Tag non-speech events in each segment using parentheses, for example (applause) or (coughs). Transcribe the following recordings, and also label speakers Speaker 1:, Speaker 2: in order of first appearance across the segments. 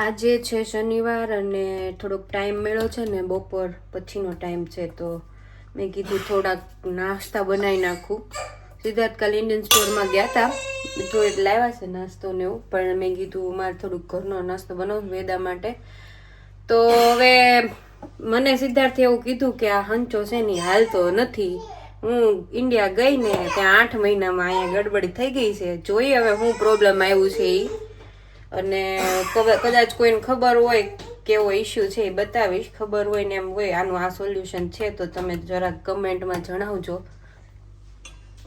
Speaker 1: આજે છે શનિવાર અને થોડોક ટાઈમ મળ્યો છે ને, બપોર પછીનો ટાઈમ છે તો મેં કીધું થોડાક નાસ્તા બનાવી નાખું. સિદ્ધાર્થ કાલ ઇન્ડિયન સ્ટોરમાં ગયા હતા જોઈ લાવ્યા છે નાસ્તો ને એવું, પણ મેં કીધું મારે થોડુંક ઘરનો નાસ્તો બનાવું વેદા માટે. તો હવે મને સિદ્ધાર્થે એવું કીધું કે આ હંચો છે ને હાલતો નથી. હું ઇન્ડિયા ગઈ ને, ત્યાં આઠ મહિનામાં અહીંયા ગડબડી થઈ ગઈ છે. જોઈએ હવે શું પ્રોબ્લેમ આવ્યું છે એ અને કદાચ કોઈને ખબર હોય કેવો ઇશ્યુ છે એ બતાવીશ. ખબર હોય ને એમ હોય આનું આ સોલ્યુશન છે તો તમે જરાક કમેન્ટમાં જણાવજો.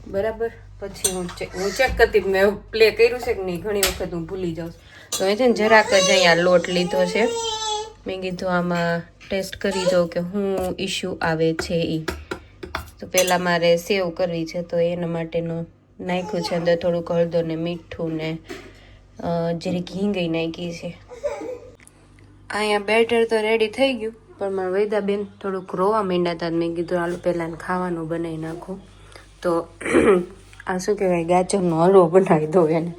Speaker 1: બરાબર? પછી હું ચેક હું ચેક કરતી મેં પ્લે કર્યું છે કે નહીં? ઘણી વખત હું ભૂલી જાઉં તો એ છે ને જરાક જ અહીંયા લોટ લીધો છે. મેં કીધું આમાં ટેસ્ટ કરી જાઉં કે હું ઇશ્યુ આવે છે એ તો પહેલાં મારે સેવ કરવી છે તો એના માટેનું નાખ્યું છે અંદર થોડુંક હળદર ને મીઠું ને જરીક હિંગઈ નાખી છે. અહીંયા બેટર તો રેડી થઈ ગયું, પણ મારા વૈદાબેન થોડુંક રોવા માંડ્યા હતા મેં કીધું હાલો પહેલાં ખાવાનું બનાવી નાખું. તો (clears throat) આ શું કહેવાય, ગાજરનો હલવો બનાવી દો એને.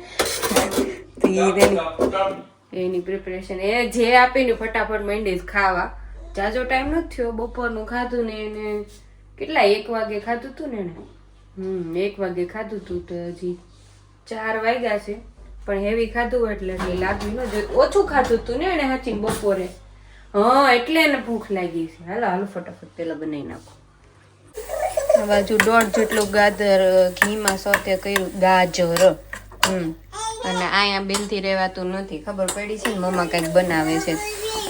Speaker 1: તો એની પ્રિપરેશન એ જે આપીને ફટાફટ માંડી ખાવા. જાજો ટાઈમ નથી થયો, બપોરનું ખાધું ને એને કેટલા, એક વાગે ખાધું હતું ને એને? હમ, એક વાગે ખાધું હતું તો હજી ચાર વાગ્યા છે. પણ હેવી ખાધું એટલે એટલી લાગ્યું ન જોઈએ ઓછું ખાધું હતું ને, એને હાચી બપોરે. હા, એટલે એને ભૂખ લાગી છે. હાલો હાલો, ફટાફટ પેલા બનાવી નાખો. બાજુ દોઢ જેટલું ગાજર, ઘીમાં સોતે કર્યું ગાજર. હમ. અને અહીંયા બિલથી રહેવાતું નથી. ખબર પડી છે ને, મમ્મા કંઈક બનાવે છે.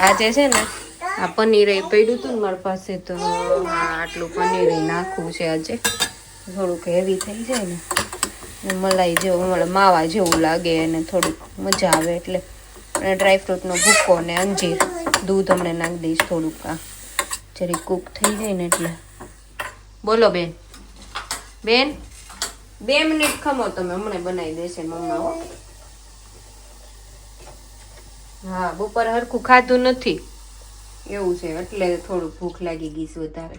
Speaker 1: આજે છે ને, આ પનીર એ પડ્યું હતું ને મારી પાસે, તો આટલું પનીર નાખવું છે આજે. થોડુંક હેવી થઈ જાય ને. મલાઈ જેવું, મળે, માવા જેવું લાગે અને થોડુંક મજા આવે એટલે. અને ડ્રાયફ્રૂટનો ભૂકો અને અંજીર, દૂધ હમણાં નાખી દઈશ થોડુંક આ. જરી કૂક થઈ જાય ને એટલે. બોલો બેન. બેન? બે મિનિટ ખમો તમે હમણાં બનાવી દેશે મમ્મા, હો. હા, બપોર હરખું ખાધું નથી. એવું છે, એટલે થોડું ભૂખ લાગી ગઈ છે વધારે.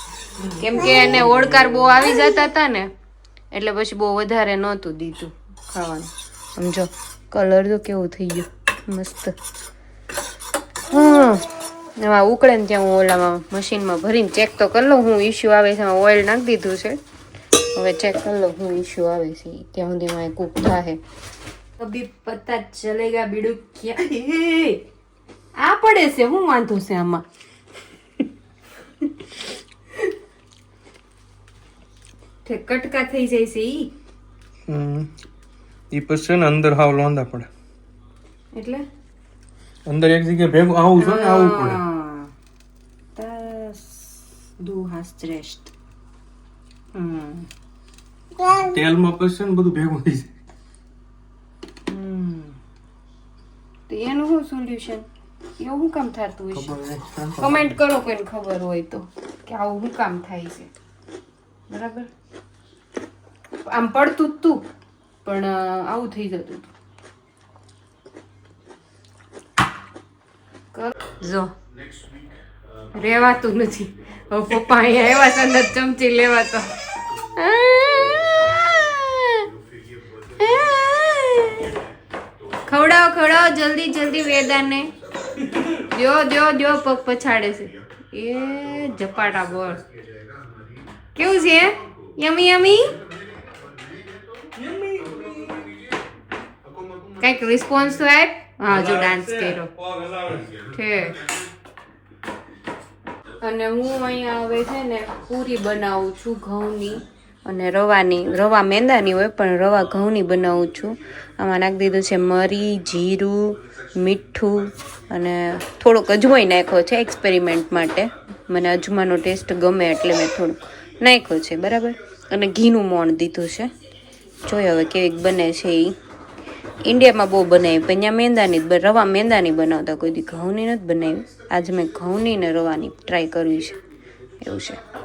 Speaker 1: (laughs) કેમ કે એને ઓળકાર બહુ આવી જતા હતા ને, એટલે પછી બહુ વધારે નહોતું દીધું ખાવાનું. સમજો કલર તો કેવું થઈ ગયું, મસ્ત. હા ઉકળે ને ત્યાં હું ઓલામાં મશીનમાં ભરીને ચેક તો કરી લઉં, હું ઇશ્યુ આવે છે ઓઇલ નાખી દીધું છે. હવે ચેક કરી લઉં, હું ઇશ્યુ આવે છે. ત્યાં સુધીમાં કૂક થાય કભી પતા ચલેગા બીડું ક્યાં? આ પડે છે, હું વાંધો છે આમાં? તે કટકા થઈ જાય છે ઈ.
Speaker 2: ઈ પછી ને અંદર હાવ લોંધા પડે.
Speaker 1: એટલે?
Speaker 2: અંદર એક જગ્યાએ ભેગું આવું છે ને આવું પડે.
Speaker 1: તસ દુહા શ્રેષ્ઠ. હમ.
Speaker 2: તેલમાં પછી ને બધું ભેગું થઈ જાય.
Speaker 1: તો એનું શું સોલ્યુશન એવું શું કામ થતું હશે? કમેન્ટ કરો કોઈને ખબર હોય તો કે આવું શું કામ થાય છે? બરાબર? આમ પડતું જ તું, પણ આવું થઈ જતું હતું જો. રેવાતું નથી. પપ્પા અહીંયા આવ્યા છે અંદર ચમચી લેવા તો. ખવડાવો ખવડાવો, જલ્દી જલ્દી વેદાને. દ્યો દ્યો દ્યો, પગ પછાડે છે. એ ઝપાટા બોલ. કેવું છે? યમી યમી? કંઈક રિસ્પોન્સ તો આપ? હા જો ડાન્સ કર્યો. અને હું અહીંયા હવે છે ને પૂરી બનાવું છું ઘઉંની અને રવાની રવા મેંદાની હોય પણ રવા ઘઉંની બનાવું છું. આમાં નાખી દીધું છે મરી જીરું મીઠું અને થોડોક અજમાઈ નાખ્યો છે એક્સપેરિમેન્ટ માટે. મને અજમાનો ટેસ્ટ ગમે એટલે મેં થોડુંક નાખ્યો છે બરાબર? અને ઘીનું મોણ દીધું છે. જોઈએ હવે કેવીક બને છે એ ઇન્ડિયામાં બહુ બનાવી પણ અહીંયા મેંદાની રવા મેંદાની બનાવતા કોઈ દી ઘઉંની નથી બનાવી. આજે મેં ઘઉંની ને રવાની ટ્રાય કરવી છે. એવું છે.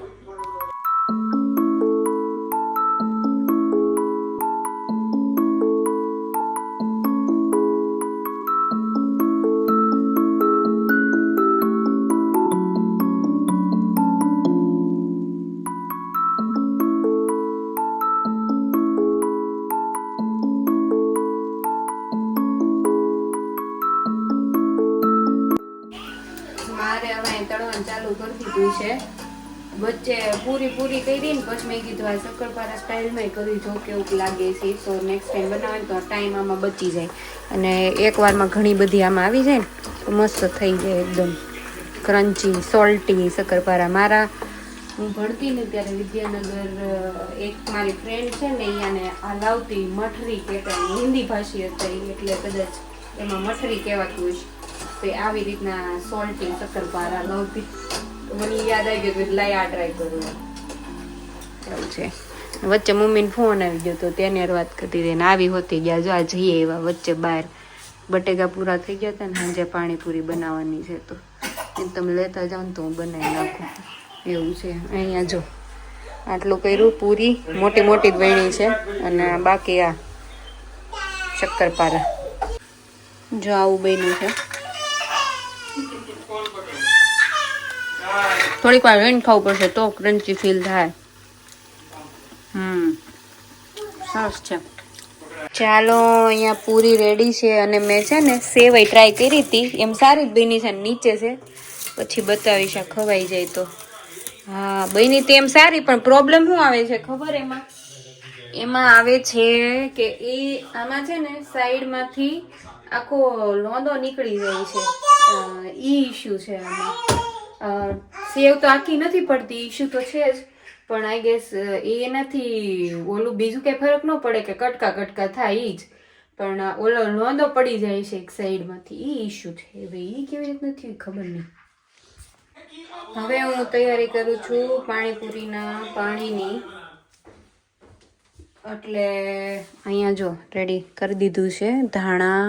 Speaker 1: દીધું છે. વચ્ચે પૂરી પૂરી કરી ને પછી મેં કીધું આ શક્કરપારા સ્ટાઇલમાં કરી. જો કેવું લાગે છે, તો નેક્સ્ટ ટાઈમ બનાવે તો ટાઈમ આમાં બચી જાય. અને એકવારમાં ઘણી બધી આમાં આવી જાય ને, તો મસ્ત થઈ જાય એકદમ. ક્રન્ચી સોલ્ટી શક્કરપારા મારા હું ભણતી ને ત્યારે વિદ્યાનગર એક મારી ફ્રેન્ડ છે ને અહીંયાને હલાવતી લાવતી મઠરી કહેતા હિન્દી ભાષી હતી એટલે કદાચ એમાં મઠરી કહેવાતું હોય તો આવી રીતના સોલ્ટી શક્કરપારા લાવતી. મને યાદ આવી ગયું એવું છે. વચ્ચે મમ્મીને ફોન આવી ગયો તો તેને વાત કરતી હતી આવી હોતી ગયા જો આ જઈએ એવા વચ્ચે બહાર. બટેકા પૂરા થઈ ગયા હતા ને સાંજે પાણીપુરી બનાવવાની છે તો. તમે લેતા જાઓ ને તો હું બનાવી નાખું. એવું છે. અહીંયા જો આટલું કર્યું, પૂરી મોટી મોટી જ છે અને બાકી આ શક્કરપારા. જો આવું બન્યું છે. થોડીક વાર રહીને ખાવું પડશે તો ક્રન્ચી ફીલ થાય. હમ. ચાલો, અહીંયા પૂરી રેડી છે અને મેં છે ને સેવાઈ ટ્રાય કરી હતી. એમ સારી જ બની છે નીચે છે. પછી બતાવીશ આ ખવાઈ જાય તો. હા, બની તો એમ સારી, પણ પ્રોબ્લેમ શું આવે છે ખબર એમાં? એમાં આવે છે કે એ આમાં છે ને સાઈડમાંથી આખો લોંદો નીકળી જાય છે. ઈ ઇશ્યુ છે આમાં. સેવ તો આખી નથી પડતી ઇશ્યુ તો છે જ. પણ આઈ ગેસ એનાથી ઓલું બીજું કઈ ફરક ન પડે કે કટકા કટકા થાય જ. પણ ઓલો લોંદો પડી જાય છે એક સાઈડમાંથી. એ ઇશ્યુ છે. હવે એ કેવી રીતના થયું ખબર નહીં. હવે હું તૈયારી કરું છું પાણીપુરીના પાણીની. એટલે અહીંયા જો રેડી કરી દીધું છે ધાણા,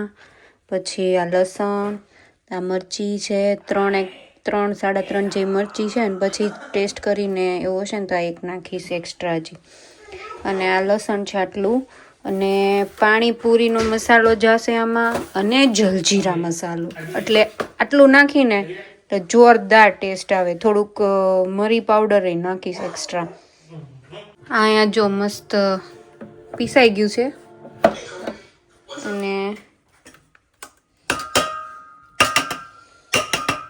Speaker 1: પછી આ લસણ, આ મરચી છે, ત્રણ એક ત્રણ, સાડા ત્રણ જે મરચી છે ને પછી ટેસ્ટ કરીને એવો હશે ને તો આ એક નાખીશ એક્સ્ટ્રા હજી. અને આ લસણ છે આટલું. અને પાણીપુરીનો મસાલો જશે આમાં અને જલજીરા મસાલો. એટલે આટલું નાખીને તો જોરદાર ટેસ્ટ આવે. થોડુંક મરી પાવડર નાખીશ એક્સ્ટ્રા અહીંયા જો મસ્ત પીસાઈ ગયું છે. અને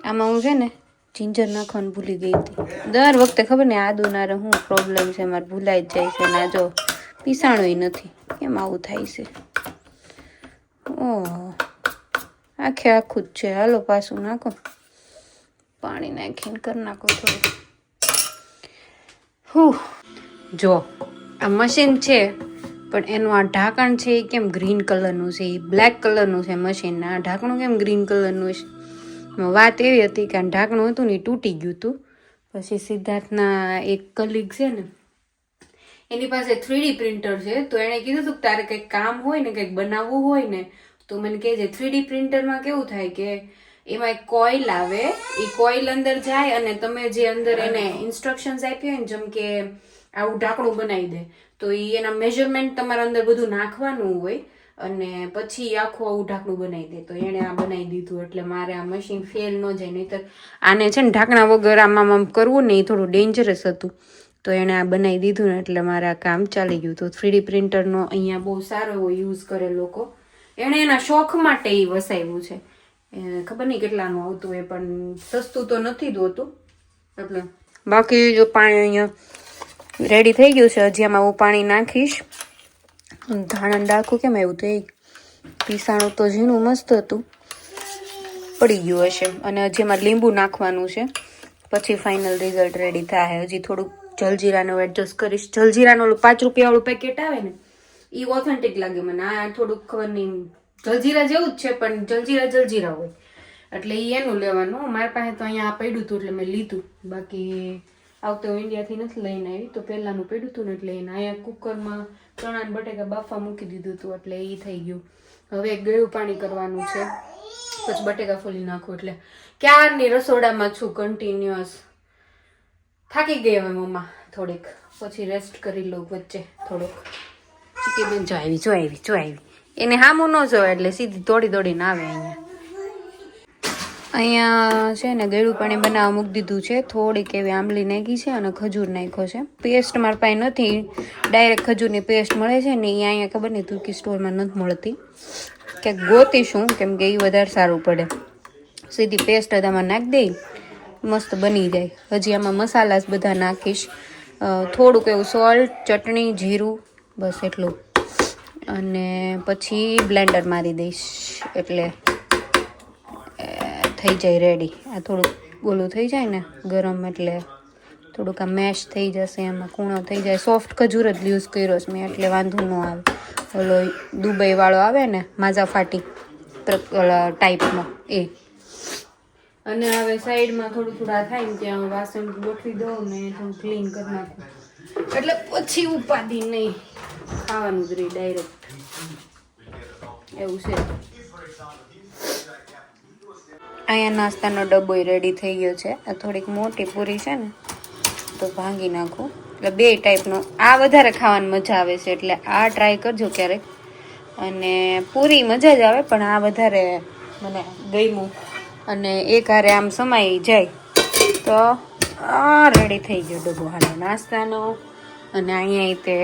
Speaker 1: આમાં હું છે ને જિંજર નાખવાનું ભૂલી ગઈ હતી. દર વખતે ખબર ને આદુ ના શું પ્રોબ્લેમ છે, મારે ભૂલાઈ જ જાય છે ના જો પીસાણું નથી. કેમ આવું થાય છે? ઓહ. આખે આખું જ છે. હાલો પાછું નાખો. પાણી નાખીને કરી નાખો થોડું. હું. જો, આ મશીન છે, પણ એનું આ ઢાંકણ છે એ કેમ ગ્રીન કલરનું છે? એ બ્લેક કલરનું છે મશીન આ ઢાંકણું કેમ ગ્રીન કલરનું છે? વાત એવી હતી કે ઢાંકણું હતું ને તૂટી ગયું હતું. પછી સિદ્ધાર્થના એક કલીગ છે ને, એની પાસે થ્રીડી પ્રિન્ટર છે. તો એણે કીધું હતું કે તારે કંઈક કામ હોય ને, કંઈક બનાવવું હોય ને, તો મને કહેજે થ્રીડી પ્રિન્ટરમાં કેવું થાય કે એમાં એક કોઇલ આવે, એ કોઇલ અંદર જાય અને તમે જે અંદર એને ઇન્સ્ટ્રક્શન્સ આપી હોય ને, જેમ કે આવું ઢાંકણું બનાવી દે, તો એ એના મેઝરમેન્ટ તમારા અંદર બધું નાખવાનું હોય. અને પછી આખું આવું ઢાંકણું બનાવી દે. તો એણે આ બનાવી દીધું, એટલે મારે આ મશીન ફેલ ન જાય, નહીતર આને છે ને ઢાંકણા વગર આમાં આમ કરવું ને એ થોડું ડેન્જરસ હતું. તો એણે આ બનાવી દીધું ને એટલે મારે આ કામ ચાલી ગયું તો થ્રીડી પ્રિન્ટરનો અહીંયા બહુ સારો એવો યુઝ કરે લોકો. એણે એના શોખ માટે એ વસાવ્યું છે. ખબર નહીં કેટલાનું આવતું એ પણ સસ્તું તો નથી દોતું એટલે બાકી જો પાણી અહીંયા રેડી થઈ ગયું છે, હજી આમાં હું પાણી નાખીશ. ધાણા ડાખું કેમ આવ્યું તો? એ પીસાણું તો ઝીણું મસ્ત હતું. પડી ગયું હશે. અને હજી એમાં લીંબુ નાખવાનું છે. પછી ફાઇનલ રિઝલ્ટ રેડી થાય. હજી થોડુંક જલજીરાનું એડજસ્ટ કરીશ. જલજીરાનું પાંચ રૂપિયાવાળું પેકેટ આવે ને એ ઓથેન્ટિક લાગે મને. આ થોડુંક ખબર નહીં. જલજીરા જેવું જ છે, પણ જલજીરા જલજીરા હોય. એટલે એનું લેવાનું. મારી પાસે તો અહીંયા પડ્યું હતું, એટલે મેં લીધું. બાકી આવતે ઇન્ડિયાથી નથી લઈને આવી. તો પહેલાંનું પડ્યું હતું ને એટલે એને અહીંયા કુકરમાં ચણાને બટેકા બાફા મૂકી દીધું હતું એટલે એ થઈ ગયું. હવે ગયું પાણી કરવાનું છે. પછી બટેકા ફોલી નાખું એટલે ક્યારની રસોડામાં છું કન્ટિન્યુઅસ થાકી ગઈ હવે મમ્મા થોડીક. પછી રેસ્ટ કરી લઉં વચ્ચે થોડોક. ચીકી બેન જો આવી જો આવી જો આવી. એને હામું ન જોવે એટલે સીધી દોડી દોડીને આવે અહીંયા. અહીંયા છે ને ગળ્યું પાણી બનાવવા મૂકી દીધું છે. થોડીક એવી આંબલી નાખી છે અને ખજૂર નાખ્યો છે. પેસ્ટ મારા પાસે નથી. ડાયરેક્ટ ખજૂરની પેસ્ટ મળે છે ને એ અહીંયા ખબર નહીં તુર્કી સ્ટોરમાં નથી મળતી. કે ગોતીશું, કેમ કે એ વધારે સારું પડે. સીધી પેસ્ટ આમાં નાખી દઈ, મસ્ત બની જાય. હજી આમાં મસાલા બધા નાખીશ. થોડુંક એવું સોલ્ટ ચટણી, જીરું, બસ એટલું. અને પછી બ્લેન્ડર મારી દઈશ, એટલે થઈ જાય રેડી આ થોડુંક ઓલું થઈ જાય ને, ગરમ એટલે થોડુંક આ મેશ થઈ જશે, એમાં કૂણો થઈ જાય. સોફ્ટ ખજૂર જ યુઝ કર્યો છે મેં, એટલે વાંધો ન આવે. ઓલો દુબઈવાળો આવે ને માઝા ફાટી ટાઈપનો એ. અને હવે સાઈડમાં થોડું થોડા થાય ને, ત્યાં વાસણ ગોઠવી દઉં ને થોડું ક્લીન કરી નાખું. એટલે પછી ઉપાધિ નહીં. ખાવાનું જ રહી ડાયરેક્ટ એવું છે. અહીંયા નાસ્તાનો ડબ્બો રેડી થઈ ગયો છે. આ થોડીક મોટી પૂરી છે ને, તો ભાંગી નાખું. એટલે બે ટાઈપનો આ વધારે ખાવાની મજા આવે છે, એટલે આ ટ્રાય કરજો ક્યારેક. અને પૂરી મજા જ આવે, પણ આ વધારે મને ગમ્યું. અને એક હારે આમ સમાઈ જાય. તો આ રેડી થઈ ગયો ડબ્બો હાલો નાસ્તાનો. અને અહીંયા તે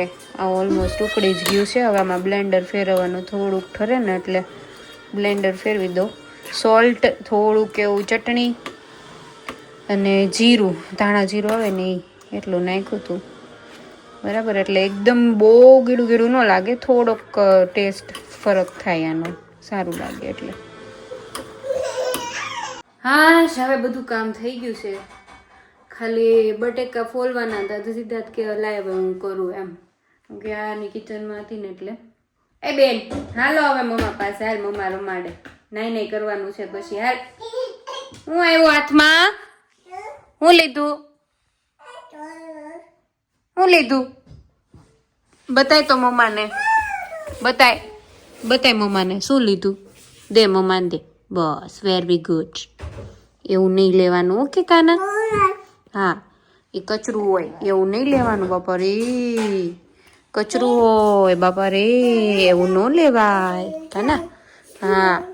Speaker 1: ઓલમોસ્ટ ઉકળી જ ગયું છે. હવે આમાં બ્લેન્ડર ફેરવવાનું થોડુંક ઠરે ને, એટલે બ્લેન્ડર ફેરવી દો સોલ્ટ થોડુંક એવું ચટણી અને જીરું, ધાણા જીરું આવે ને એટલું નાખ્યું હતું બરાબર, એટલે એકદમ બહુ ગીડું ગીડું ન લાગે, થોડોક ટેસ્ટ ફરક થાય આનો, સારું લાગે એટલે. હા હવે બધું કામ થઈ ગયું છે. ખાલી બટેકા ફોલવાના હતા, તો સિદ્ધાર્થ કે લાય હવે હું કરું એમ. કે આની કિચનમાં હતી ને એટલે. એ બેન, હાલો હવે મમ્મા પાસે, હાલ મમ્મા રમાડે. નાઈ નહીં, કરવાનું છે પછી, હાલ. હું આવ્યો હાથમાં? હું લીધું? હું લીધું? બતાય તો મમ્માને. બતાય. બતાય મમ્માને, શું લીધું? દે મમ્માને દે. બસ વેરી ગુડ એવું નહીં લેવાનું ઓકે કાના? હા, એ કચરું હોય, એવું નહીં લેવાનું બાપા રે કચરું હોય બાપા રે એવું ન લેવાય, કાના? હા.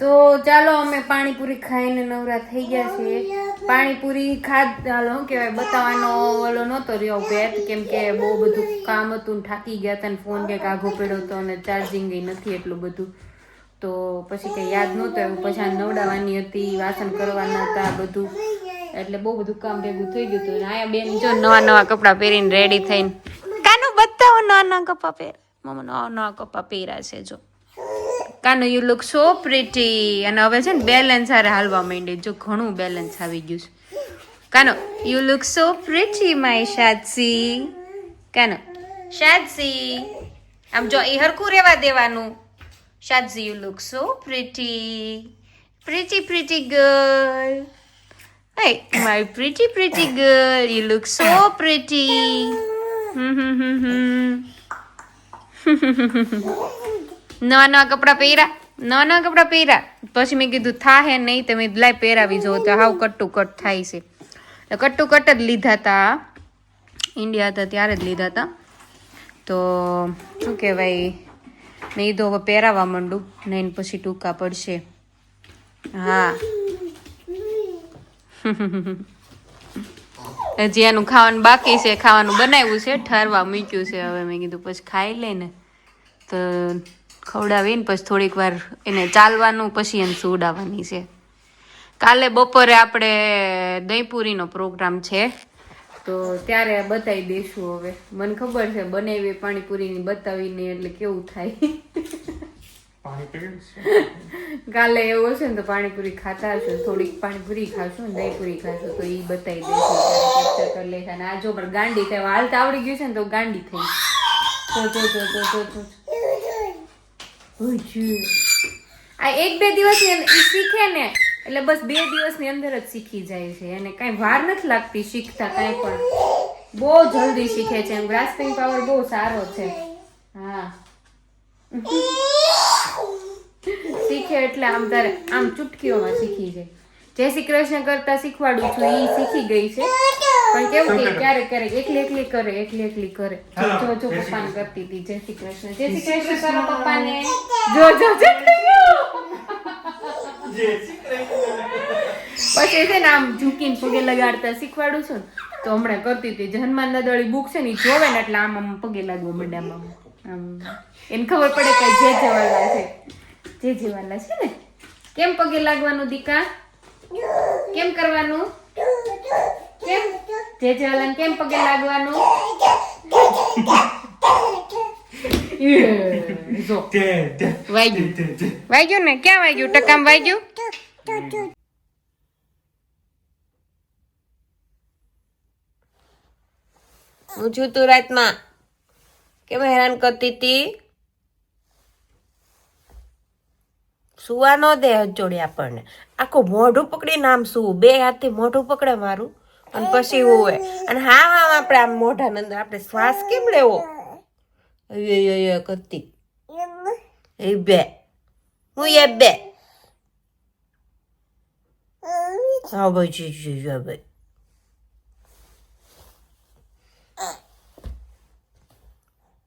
Speaker 1: તો ચાલો અમે પાણીપુરી ખાઈને નવરા થઈ ગયા છીએ. પાણીપુરી ખાધ શું કહેવાય, બતાવવાનો ઓલો નહોતો રહ્યો ભેટ, કેમ કે બહુ બધું કામ હતું થાકી ગયા હતા ને ફોન કંઈક આઘો પડ્યો હતો અને ચાર્જિંગ નથી એટલું બધું. તો પછી કંઈ યાદ નહોતું એવું પછી આ નવડાવવાની હતી, વાસણ કરવાના હતા બધું. એટલે બહુ બધું કામ ભેગું થઈ ગયું હતું. આયા બેન જો નવા નવા કપડાં પહેરીને રેડી થઈને કાનું, બતાવો નવા નવા કપડાં પહેર મમ્મા નવા નવા કપડાં પહેર્યા છે, જો. Kano you look so pretty અને હવે છે ને બેલેન્સ હારે હાલવા માંડે જો ઘણું બેલેન્સ આવી ગયું છે. Kano you look so pretty my શાદસી કાનો શાદસી આમ જો એ હરખું રહેવા દેવાનું. શાદસી you look so pretty pretty pretty girl Hey, my pretty, pretty girl. You look so pretty. (laughs) (laughs) નવા નવા કપડાં પહેર્યા નવા નવા કપડાં પહેર્યા પછી મેં કીધું, થાહે નહીં, તમે લાય પહેરાવી જો. તો હાવ કટ્ટુ કટ થાય છે. એટલે કટ્ટુ કટ જ લીધા હતા ઇન્ડિયા હતા ત્યારે જ લીધા હતા તો શું કહેવાય, મેં કીધું, હવે પહેરાવા માંડું નહીં પછી ટૂંકા પડશે. હા. (laughs) હજી એનું ખાવાનું બાકી છે, ખાવાનું બનાવ્યું છે, ઠરવા મૂક્યું છે. હવે મેં કીધું, પછી ખાઈ લઈને. તો ખવડાવીને પછી થોડીક વાર એને ચાલવાનું પછી એને સુવડાવવાની છે. કાલે બપોરે આપણે દહીંપુરીનો પ્રોગ્રામ છે. તો ત્યારે બતાવી દઈશું હવે. મને ખબર છે બનાવી પાણીપુરીની બતાવીને એટલે કેવું થાય. કાલે એવું હશે ને તો પાણીપુરી ખાતા હશે થોડીક પાણીપુરી ખાશું ને દહીંપુરી ખાશું તો એ બતાવી દઈશું કરી લેશે. અને આ જો પણ ગાંડી થાય હાલતા આવડી ગયું છે ને તો ગાંડી થઈ. તો તો તો તો તો તો. ઉજ્જુ. આ એક બે દિવસની અંદર ઈ શીખે ને, એટલે બસ બે દિવસની અંદર જ શીખી જાય છે. એને કાંઈ વાર નથી લાગતી શીખતા કાંઈ પણ. બહુ જલ્દી શીખે છે એમ. ગ્રાસ્પિંગ પાવર બહુ સારો છે. હા. શીખે એટલે આમ તારે, આમ ચુટકીઓમાં શીખી જાય. જય શ્રી કૃષ્ણ કરતા શીખવાડું છું એ શીખી ગઈ છે. પણ કેવું કે ક્યારેક ક્યારેક એકલી એકલી કરે એકલી એકલી કરે. જો જો પપ્પાને કરતી હતી જય શ્રી કૃષ્ણ. જય શ્રી કૃષ્ણ કરો પપ્પાને. જો જો જો પછી છે ને આમ ઝૂકીને પગે લગાડતા શીખવાડું છું ને તો હમણાં કરતી હતી. જન્માન હનુમાન બુક છે ને જોવે ને એટલે આમ આમ પગે લાગવા મંડામાં આમ એને ખબર પડે કે જે જેવાલા છે. જે જેવાલા છે ને કેમ પગે લાગવાનું દીકા? કેમ કરવાનું?
Speaker 3: કેમ? જે જે હલન કેમ પગે લાગવાનું? વાગ્યું. વાગ્યું ને? ક્યાં વાગ્યું? ટકામ વાગ્યું? હું છું તું રાતમાં. કેમ હેરાન કરતી હતી સુવા ન દે હજોડી આપણને. આખું મોઢું પકડી આમ સુવું. બે હાથથી મોઢું પકડે મારું. અને પછી હોય. અને હા હા આપણે આમ મોઢા અંદર આપણે શ્વાસ કેમ લેવો? કરતી. એ બે. હું એ બે. હા ભાઈ જી જી જી ભાઈ.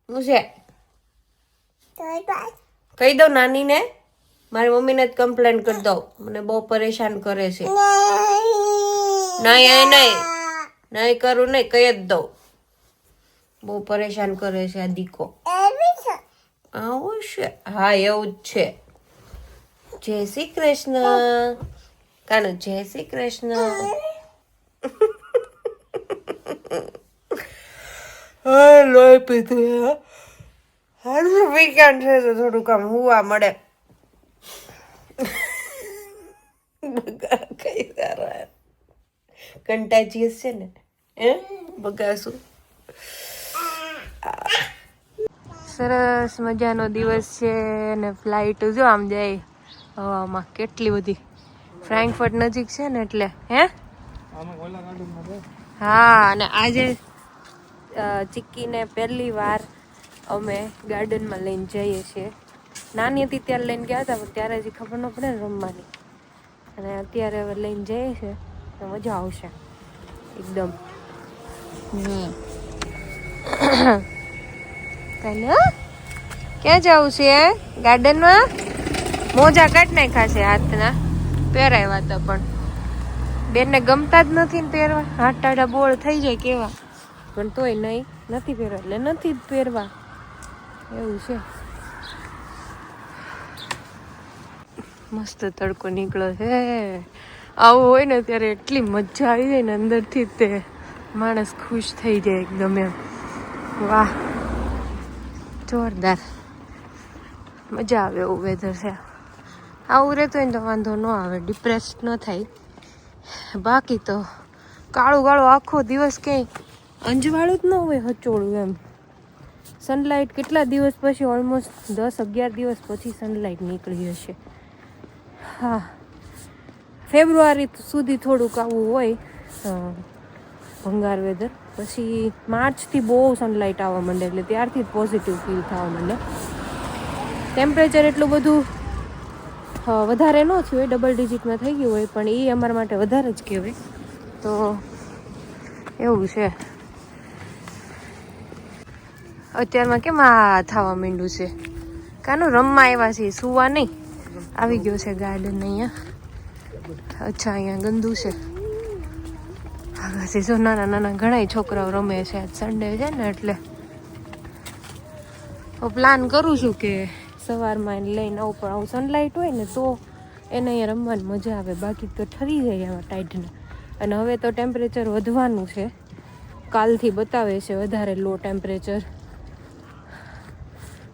Speaker 3: હું છે? કહી દઉં નાનીને? મારી મમ્મીને જ કમ્પ્લેન કરી દઉં. મને બહુ પરેશાન કરે છે. નહીં નહીં. નહીં કરું, નહીં, કહી જ દઉં. બહુ પરેશાન કરે છે આ દીકો. આવું છે? હા, એવું જ છે. જય શ્રી કૃષ્ણ. કાનો, જય શ્રી કૃષ્ણ. લોહી પીધું હારું વીકેન્ડ છે તો થોડુંક આમ હુવા મળે બગા કઈ સારા કંટાજીયસ છે ને એ બગાસું. સરસ મજાનો દિવસ છે અને ફ્લાઇટ જો આમ જાય હવામાં. કેટલી બધી. ફ્રેન્કફર્ટ નજીક છે ને એટલે, હે? હા, અને આજે ચિક્કીને પહેલી વાર અમે ગાર્ડનમાં લઈને જઈએ છીએ. નાની હતી ત્યારે લઈને ગયા હતા, પણ ત્યારે હજી ખબર ન પડે ને રમવાની. અને અત્યારે હવે લઈને જઈએ છીએ. તો મજા આવશે. એકદમ. (coughs) કાલે ક્યાં જવું છે? ગાર્ડનમાં? મોજા કાઢ નાખ્યા છે હાથના. પહેરાવ્યા હતા પણ. બેનને ગમતા જ નથી ને પહેરવા. હાથ ટાડા બોળ થઈ જાય કેવા. પણ તોય નહીં. નથી પહેરવા. એટલે નથી જ પહેરવા. એવું છે. મસ્ત તડકો નીકળ્યો છે. આવું હોય ને ત્યારે એટલી મજા આવી જાય ને અંદરથી તે માણસ ખુશ થઈ જાય એકદમ એમ. વાહ. જોરદાર. મજા આવે એવું વેધર છે. આવું રહેતું હોય ને તો વાંધો ન આવે ડિપ્રેસ ન થાય. બાકી તો કાળું કાળું આખો દિવસ ક્યાંય અંજવાળું જ ન હોય હચોળું એમ. સનલાઇટ કેટલા દિવસ પછી ઓલમોસ્ટ દસ અગિયાર દિવસ પછી સનલાઇટ નીકળી હશે. હા. ફેબ્રુઆરી સુધી થોડુંક આવું હોય ભંગાર વેધર પછી માર્ચથી બહુ સનલાઇટ આવવા માંડે એટલે ત્યારથી પોઝિટિવ ફીલ થવા માંડે. ટેમ્પરેચર એટલું બધું વધારે ન થયું હોય ડબલ ડિજિટમાં થઈ ગયું હોય, પણ એ અમારા માટે વધારે જ કહેવાય. તો એવું છે. અત્યારમાં કેમ આ થવા માંડ્યું છે? કાનું રમવા આવ્યા છે, સુવા નહીં. આવી ગયો છે ગાર્ડન અહીંયા. અચ્છા, અહીંયા ગંદુ છે. સીઝો નાના નાના ઘણા છોકરાઓ રમે છે. આજ સન્ડે છે ને એટલે. પ્લાન કરું છું કે સવારમાં એને લઈને આવું, પણ આવું સનલાઇટ હોય ને તો એને અહીંયા રમવાની મજા આવે. બાકી તો ઠરી જાય આવા ટાઈટને અને હવે તો ટેમ્પરેચર વધવાનું છે. કાલથી બતાવે છે વધારે લો ટેમ્પરેચર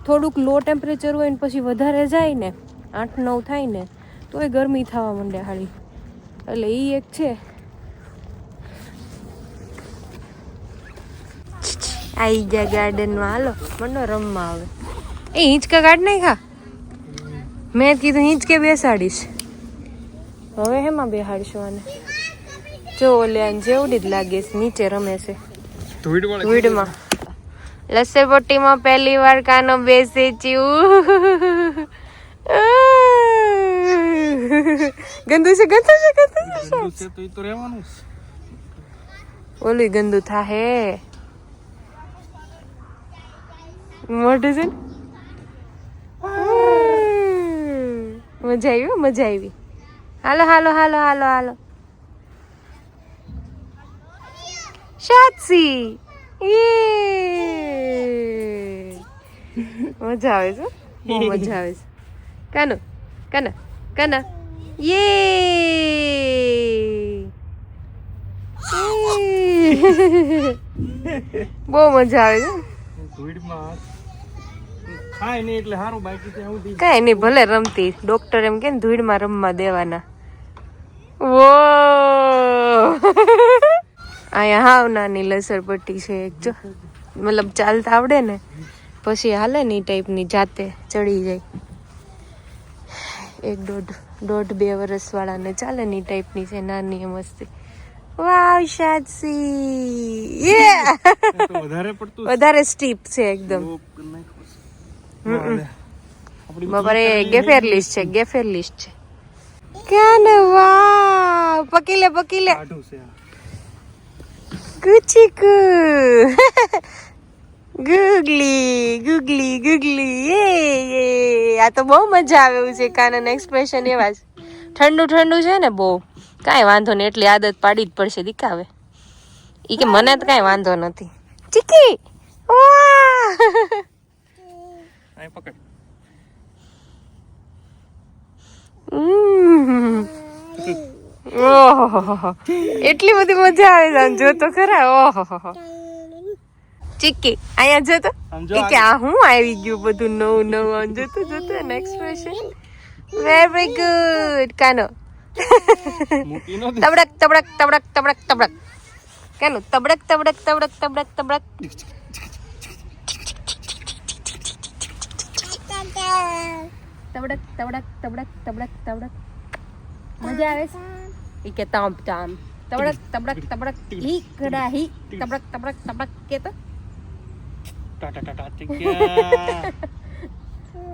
Speaker 3: થોડુંક લો ટેમ્પરેચર હોય ને પછી વધારે જાય ને, આઠ નવ થાય ને તોય ગરમી થવા માંડે હાળી. એટલે એ એક છે. આઈ ગયા ગાર્ડનમાં હાલો મને રમવા આવે. એ હિંચકા કાઢ નહીં ખા મેં કીધું હિંચકે બેસાડીશ. હવે હેમાં બેહાડશું આને? જો ઓલે જેવડી જ લાગે છે નીચે રમે છે. ધૂળમાં. લસરપટ્ટીમાં પહેલી વાર કાનો બેસે છે ઉહ. ગંદુ છે ગંદુ છે ગંદુ છે
Speaker 2: ગંદુ છે તો ઈ તો રહેવાનું છે
Speaker 3: ઓલી ગંદુ થાહે. મોઢું છે મજા આવી મજા આવી. હાલો હાલો હાલો હાલો હાલો. યે. મજા આવે છે બહુ મજા આવે છે. કાનો કાના. કાના યે યે બહુ મજા આવે છે.
Speaker 2: હાથ ખાય નહીં એટલે સારું બાકી ત્યાં સુધી.
Speaker 3: કાંઈ નહીં ભલે રમતી. ડોક્ટર એમ કે ને ધૂળમાં રમવા દેવાના. વો (laughs) અહીંયા હાવ નાની લસરપટ્ટી છે એક જો. મતલબ ચાલતા આવડે ને પછી હાલે ને એ ટાઈપની જાતે ચડી જાય. એક દોઢ દોઢ બે વર્ષવાળાને ચાલે ની ટાઈપની છે નાની મસ્તી. વાવ શાદસી
Speaker 2: વધારે પડતું (laughs)
Speaker 3: વધારે સ્ટીપ છે એકદમ.
Speaker 2: નાખ્યું છે.
Speaker 3: ગેફેર લિસ્ટ છે ગેફેર લિસ્ટ છે. ક્યાં ને વાવ! પકીલે પકીલે. ગુચીકુ (laughs) ગુગલી ગુગલી ગુગલી. એ એ. આ તો બહુ મજા આવે એવું છે કાનન એક્સપ્રેશન એવા જ. ઠંડુ ઠંડુ છે ને બહુ. કાંઈ વાંધો નહીં એટલી આદત પાડી જ પડશે દીકાવે. એ કે મને તો કાંઈ વાંધો નથી. ચીકી!
Speaker 2: પકડ.
Speaker 3: એટલી બધી મજા આવે જો તો ખરા. ઓહો ચીકી અહીંયા જો તો
Speaker 2: આમ જો
Speaker 3: એ કે આ હું આવી ગયું બધું નવું નવું જોતું next expression very good Kano તબડક તબડક તબડક તબડક તબડક કાનો તબડક તબડક તબડક તબડક તબડક તબડક તબડક તબડક તબડક તબડક મજા આવે છે એ કે તામ તામ તબડક તબડક તબડક હી કડા હી તબડક તબડક તબડક કે તો
Speaker 2: ટાટા ટાટા ટીક્યા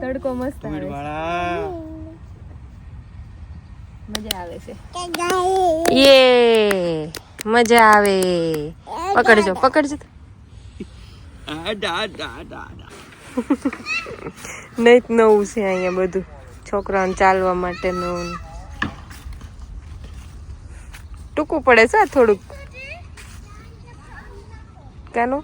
Speaker 3: તડકો મસ્ત આવે મજા આવે છે. યે મજા આવે. પકડજો પકડજો. નહીં નવું છે અહીંયા બધું. છોકરાઓને ચાલવા માટેનું. ટૂંકું પડે છે થોડુંક? કાનું?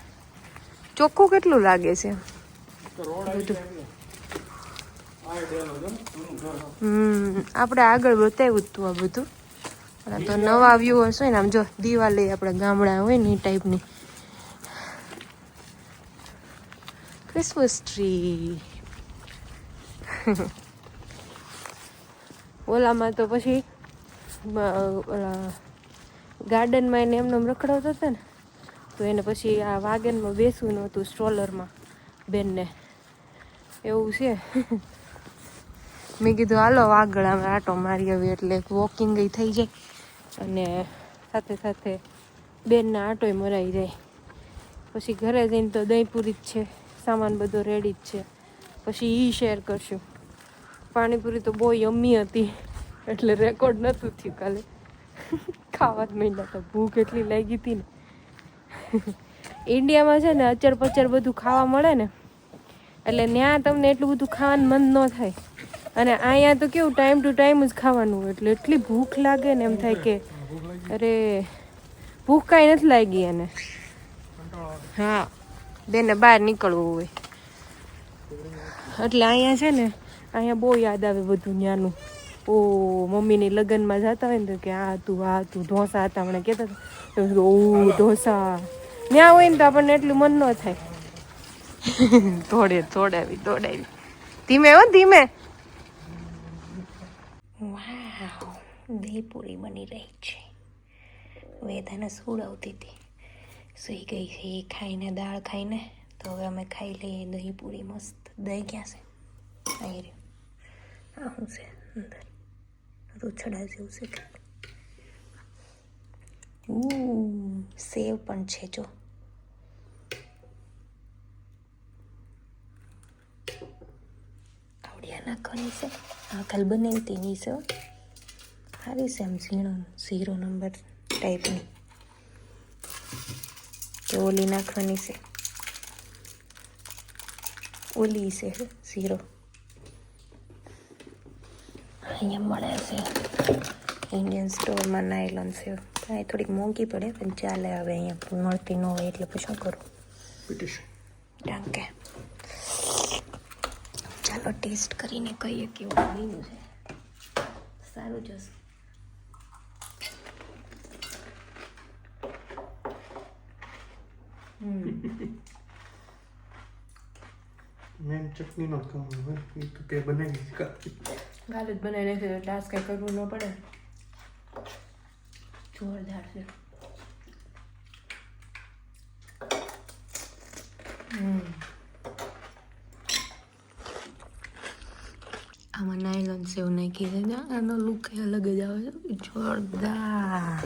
Speaker 3: ચોખ્ખું કેટલું લાગે છે? હમ, આપણે આગળ બતાવ્યું જ તું આ બધું. પણ તો નવા વ્યૂ હોય ને, આમ જો દિવાલે આપણે ગામડા હોય ને એ ટાઈપની ક્રિસમસ ટ્રી ઓલામાં તો પછી ગાર્ડનમાં એને એમને એમ રખડાવતા હતા ને તો એને પછી આ વાગનમાં બેસવું નહોતું સ્ટ્રોલરમાં બેનને. એવું છે. મેં કીધું, હાલો આગળ અમે આટો મારી આવી એટલે વોકિંગ થઈ જાય. અને સાથે સાથે બેનને આટોય મરાઈ જાય. પછી ઘરે જઈને તો દહીં પૂરી જ છે, સામાન બધો રેડી જ છે. પછી એ શેર કરશું. પાણીપુરી તો બહુ યમ્મી હતી, એટલે રેકોર્ડ નહોતું થયું કાલે. ખાવા જ મહિના તો. ભૂખ એટલી લાગી હતી ને. ઇન્ડિયામાં છે ને અચર પચર બધું ખાવા મળે ને, એટલે ત્યાં તમને એટલું બધું ખાવાનું મન ન થાય. અને અહીંયા તો કેવું ટાઈમ ટુ ટાઈમ જ ખાવાનું હોય, એટલે એટલી ભૂખ લાગે ને એમ થાય કે, અરે, ભૂખ કાંઈ નથી લાગી એને. હા, બેને બહાર નીકળવું હોય. એટલે અહીંયા છે ને, અહીંયા બહુ યાદ આવે બધું ત્યાંનું ઓ, મમ્મીની લગ્નમાં જતા હોય ને તો કે આ તું આ તું ઢોસા હતા મને કહેતા હતા. ઓ, ઢોસા. ત્યાં હોય ને તો આપણને એટલું મન ન થાય. (laughs) દોડે દોડાવી દોડાવી. ધીમે હો ધીમે. વાહ દહીં બની રહી છે. વેદાને સુડાવતી હતી. સુઈ ગઈ છે એ ખાઈને દાળ ખાઈને. તો હવે અમે ખાઈ લઈએ દહીપુરી મસ્ત. દહીં ક્યાં છે? આવી રહ્યું. આ શું છે? અંદર. રૂછડા જેવું છે. સેવ પણ છે જો. નાખવાની છે. આ કાલ બનાવી તેની છે સારી છે એમ ઝીણો ઝીરો નંબર ટાઈપની કે ઓલી નાખવાની છે. ઓલી છે ઝીરો. અહીંયા મળે છે. ઇન્ડિયન સ્ટોરમાં નાયલોન છે કાંઈ થોડીક મોંઘી પડે પણ ચાલે હવે અહીંયા. મળતી ન હોય એટલે પછી શું કરું? ટાંકે ચાલો ટેસ્ટ કરીને કહીએ કેવું બન્યું છે. સારું જશે.
Speaker 2: મેન ચટણીનો નો કામ હોય એ તો તે બનાવી કા
Speaker 1: ગાલ જ બનાવી નાખ્યું એટલે આજ કાંઈ કરવું ન પડે. જોરદાર છે.
Speaker 3: આમાં નાયલોન સેવ નાખી છે. આનો લુક અલગ જ આવે છે. જોરદાર.